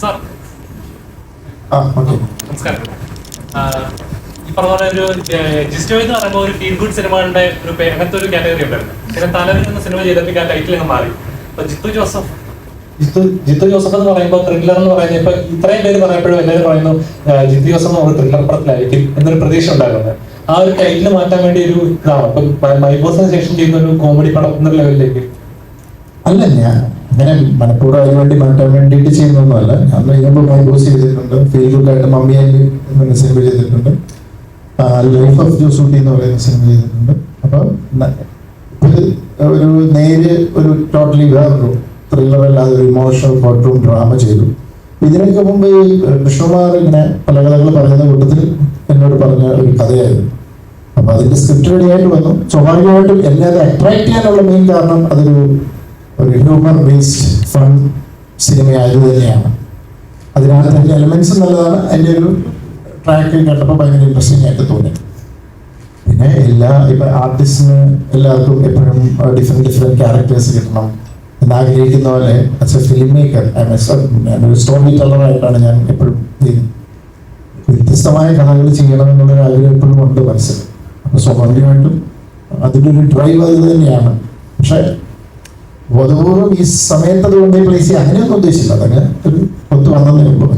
Sir. ആ okay. നമസ്കാരം. ആ, ഈ പറഞ്ഞ പോലെ ഒരു ജിസ്റ്റോ എന്ന് പറയുമ്പോൾ ഒരു ഫീൽ ഗുഡ് സിനിമകളുടെ ഒരു അങ്ങനത്തെ ഒരു കാറ്റഗറി ഉണ്ടായിരുന്നു. പിന്നെ തലവൻ എന്ന സിനിമ ചെയ്തപ്പോൾ ആ ടൈറ്റിൽ അങ്ങ് മാറി. അപ്പൊ ജിത്തു ജോസഫ്. ജിത്തു ജിത്തു ജോസഫ് എന്ന് പറയുമ്പോൾ ത്രില്ലർ എന്ന് പറയുന്നത് ഇപ്പൊ ഇത്രയും പേര് പറയുമ്പോഴും എല്ലാവരും പറയുന്നു ജിത്തു ജോസഫ് ഒരു ത്രില്ലർ പടത്തിലായിരിക്കും എന്നൊരു പ്രതീക്ഷ ഉണ്ടായിരുന്നത് ആ ഒരു ടൈറ്റിൽ മാറ്റാൻ വേണ്ടി ഒരു ഇതാണ്. ഇപ്പൊ മൈബോസിന് ശേഷം ചെയ്യുന്ന ഒരു കോമഡി പടം എന്ന ലെവലിലേക്ക് അല്ല ഞാൻ അങ്ങനെ മനഃപൂർവം അതിന് വേണ്ടി മാറ്റാൻ വേണ്ടിയിട്ട് ചെയ്യുന്നൊന്നുമല്ല അന്ന് ഇതിനുമ്പോൾ മൈബോസ് ചെയ്തിട്ടുണ്ട് ഫീൽ ആയിട്ട് മമ്മി സിനിമ ചെയ്തിട്ടുണ്ട്. ലൈഫ് ഓഫ് ജോസൂട്ടി എന്ന് പറയുന്ന സിനിമ ചെയ്തിട്ടുണ്ട്. അപ്പൊ ഒരു നേര് ഒരു ടോട്ടലി വേറൊരു ത്രില്ലർ അല്ലാതെ ഒരു ഇമോഷണൽ കോർട്ട് ഡ്രാമ ചെയ്തു. ഇതിനൊക്കെ മുമ്പ് ഈ കൃഷ്ണകുമാർ ഇങ്ങനെ പല കഥകൾ പറയുന്ന കൂട്ടത്തിൽ എന്നോട് പറഞ്ഞ ഒരു കഥയായിരുന്നു. അപ്പൊ അതിന്റെ സ്ക്രിപ്റ്റ് റെഡി ആയിട്ട് വന്നു. സ്വാഭാവികമായിട്ടും എന്നെ അത് അട്രാക്ട് ചെയ്യാനുള്ള മെയിൻ കാരണം അതൊരു ഒരു ഹ്യൂമർ ബേസ്ഡ് ഫൺ സിനിമയായത് തന്നെയാണ്. അതിനകത്ത് അതിന്റെ എലമെൻസ് നല്ലതാണ് എന്റെ ഒരു ട്രാക്ക് കണ്ടപ്പോൾ ഭയങ്കര ഇൻട്രസ്റ്റിംഗ് ആയിട്ട് തോന്നി പിന്നെ എല്ലാ ഇപ്പൊ ആർട്ടിസ്റ്റിന് എല്ലാവർക്കും എപ്പോഴും ഡിഫറെന്റ് ഡിഫറെന്റ് ക്യാരക്ടേഴ്സ് കിട്ടണം എന്ന് ആഗ്രഹിക്കുന്ന പോലെ ആസ് എ ഫിലിം മേക്കർ ഞാനൊരു സ്റ്റോറി ടെല്ലറായിട്ടാണ് ഞാൻ എപ്പോഴും വ്യത്യസ്തമായ കഥകൾ ചെയ്യണം എന്നുള്ളൊരു ആഗ്രഹം എപ്പോഴും ഉണ്ട് മനസ്സിൽ. അപ്പൊ സ്വാഭാവികമായിട്ടും അതിന്റെ ഒരു ഡ്രൈവ് അത് തന്നെയാണ്. പക്ഷെ ബോധപൂർവം ഈ സമയത്ത് അത് കൊണ്ടേ പ്ലേസ് ചെയ്യുക അങ്ങനെയൊന്നും ഉദ്ദേശിച്ചില്ല. അതങ്ങനെ ഒരു ഒത്തു വന്നതേ ഉള്ളൂ